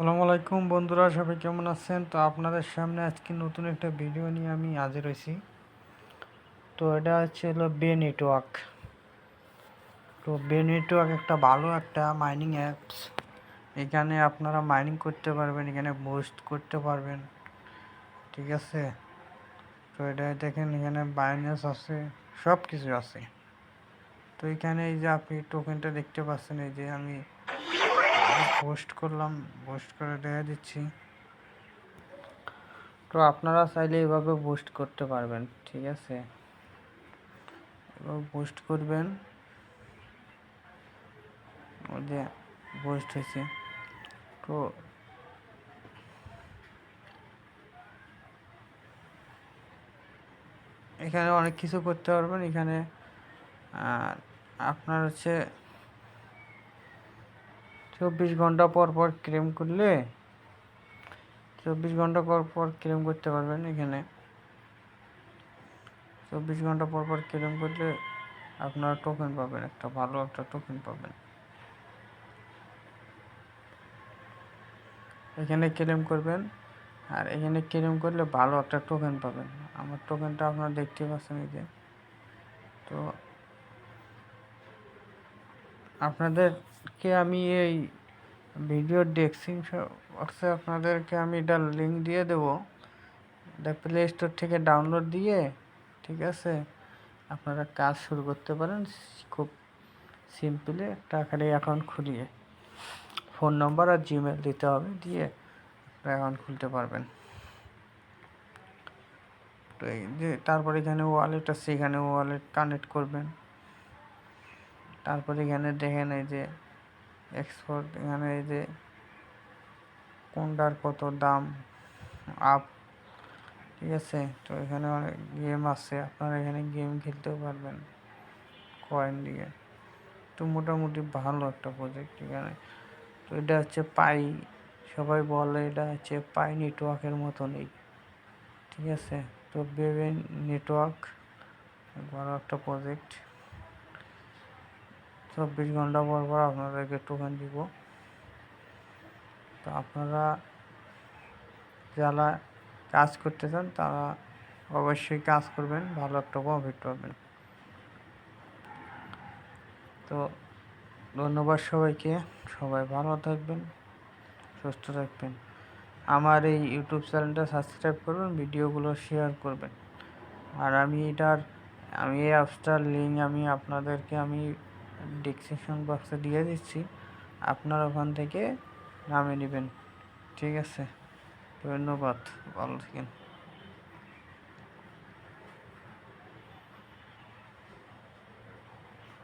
আসসালামু আলাইকুম বন্ধুরা, সবাই কেমন আছেন? তো আপনাদের সামনে আজকে নতুন একটা ভিডিও নিয়ে আমি হাজির হয়েছি। তো এটা হচ্ছে হলো বে নেটওয়ার্ক তো বে নেটওয়ার্ক একটা ভালো একটা মাইনিং অ্যাপস এখানে আপনারা মাইনিং করতে পারবেন, এখানে বুস্ট করতে পারবেন। ঠিক আছে? তো এটা দেখেন, এখানে বাইন্যান্স আছে সব কিছু আছে। তো এখানে এই যে আপনি টোকেনটা দেখতে পাচ্ছেন, এই যে আমি পোস্ট করলাম পোস্ট করে দেখা দিচ্ছি। তো আপনারা চাইলে এভাবে পোস্ট করতে পারবেন, ঠিক আছে? এভাবে পোস্ট করবেন। যে পোস্ট হয়েছে। তো এখানে অনেক কিছু করতে পারবেন। এখানে আপনার হচ্ছে চব্বিশ ঘণ্টা পর পর ক্লেম করলে চব্বিশ ঘণ্টা পর পর ক্লেম করতে পারবেন এখানে। চব্বিশ ঘণ্টা পর পর ক্লেম করলে আপনারা টোকেন পাবেন, একটা ভালো একটা টোকেন পাবেন। এখানে ক্লেম করবেন, আর এখানে ক্লেম করলে ভালো একটা টোকেন পাবেন। আমার টোকেনটা আপনারা দেখতে পাচ্ছেন এই যে। তো আপনাদেরকে আমি এই ভিডিও ডেসক্রিপশন বক্সে আপনাদেরকে আমি এটার লিঙ্ক দিয়ে দেবো। এটা প্লে স্টোর থেকে ডাউনলোড দিয়ে, ঠিক আছে, আপনারা কাজ শুরু করতে পারেন। খুব সিম্পলি খালি অ্যাকাউন্ট খুলিয়ে ফোন নম্বর আর জিমেল দিতে হবে, দিয়ে অ্যাকাউন্ট খুলতে পারবেন। তো এই যে তারপরে এখানে ওয়ালেট আছে, এখানে ওয়ালেট কানেক্ট করবেন। তারপরে এখানে দেখেন এই যে এক্সপোর্ট এখানে এই যে কোনটার কত দাম আপ ঠিক আছে? তো এখানে অনেক গেম আছে, আপনারা এখানে গেম খেলতেও পারবেন কয়েন দিয়ে। তো মোটামুটি ভালো একটা প্রজেক্ট এখানে। তো এটা হচ্ছে পাই সবাই বলে এটা হচ্ছে পাই নেটওয়ার্কের মতনই, ঠিক আছে? তো বেবে নেটওয়ার্ক বড় একটা প্রজেক্ট চব্বিশ ঘণ্টা পর পর আপনাদেরকে টোকেন দিব। তো আপনারা যারা কাজ করতে চান, তারা অবশ্যই কাজ করবেন, ভালো একটা প্রফিট পাবেন। তো ধন্যবাদ সবাইকে। সবাই ভালো থাকবেন, সুস্থ থাকবেন। আমার এই ইউটিউব চ্যানেলটা সাবস্ক্রাইব করবেন, ভিডিওগুলো শেয়ার করবেন। আর আমি এটার, আমি এই অ্যাপসটার লিঙ্ক আমি আপনাদেরকে আমি ডিসক্রিপশন বক্সে দিয়ে দিচ্ছি। আপনার ওখান থেকে নামিয়ে নেবেন। ঠিক আছে? ধন্যবাদ ভালো থাকেন।